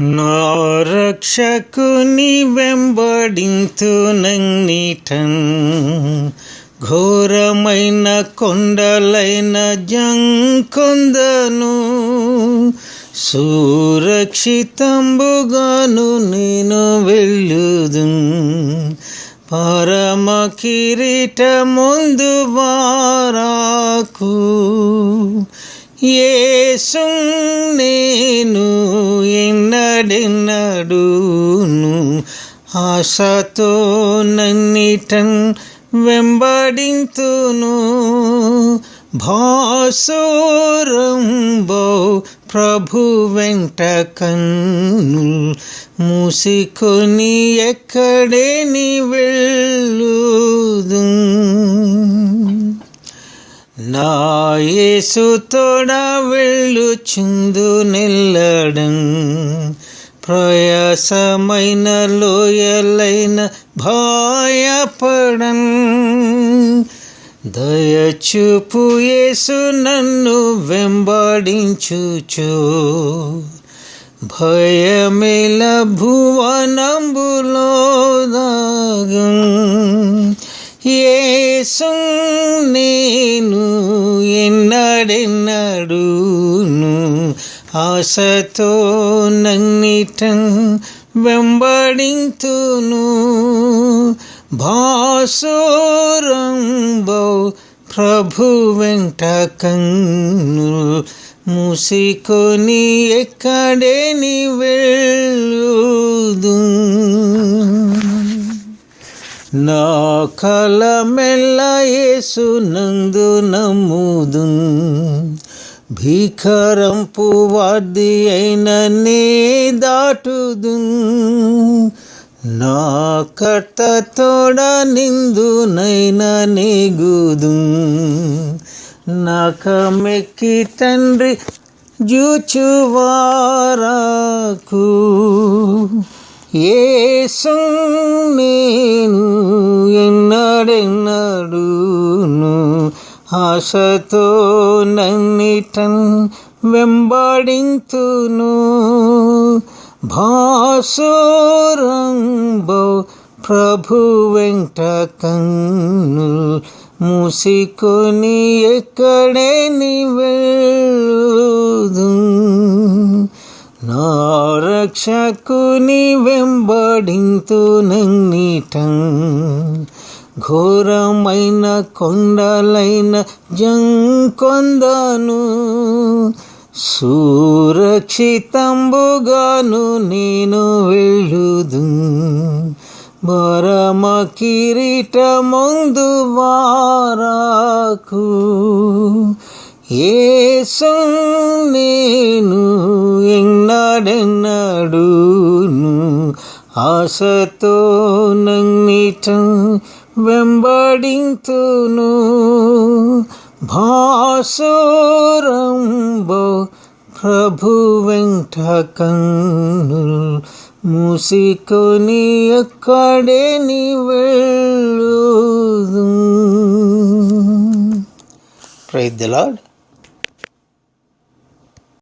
నా రక్షకుని వెంబడింతు ఘోరమైన కొండలైన జంకొందను సురక్షితంబుగాను నేను వెళ్ళుదు. పరమ కిరీట ముందు వారాకు ఏ నేను ఎన్నడెన్నడూను ఆశతో నన్నిటన్ వెంబడింతును. భాసోరంబో ప్రభు వెంట కన్ను మూసికొని ఎక్కడే నీ వెళ్ళుదు. నా యేసు వెళ్ళు వెళ్ళుచుందు నిల్లడం. ప్రయాసమైన లోయలైన భయపడం దయచూపు యేసు నన్ను వెంబడించుచో. భయమిల భువనంబులో దాగం. ఏ దేశం నేను ఎన్నడెన్నడూను? ఆశతో నన్నిటన్ వెంబడింతును. భాసోరంబౌ ప్రభు వెంట కన్ను మూసికొని ఎక్కడే నీ వెళ్ళుదు. నా కల మెల్ల యేసు నందు నమ్ముదు. భీకరంపు వాది అయిన నే దాటుదు. నా కర్త తోడ నిందు నైన నీగుదు. నకమెక్కి తండ్రి జూచువారాకు. నేను ఎన్నడెన్నడూను ఆశతో నన్నిటన్ వెంబడింతును. భాసోరంబో ప్రభు వెంట కన్ను మూసికొని ఎక్కడే నీ వెళ్ళుదు. నా రక్షకుని వెంబడింతు నన్నిటం. ఘోరమైన కొండలైన జంకొందను సురక్షితంబుగాను నేను వెళ్ళుదు. బరమ కిరీట ముందు వారాకు ఏ నేను ఎన్నడెన్నడూను? ఆశతో నన్నిట వెంబడింతును. భాసోరంబో ప్రభు వెంట కన్ను మూసికొని అక్కడే నీ వెళ్ళు ప్రైజ్ ద లాడ్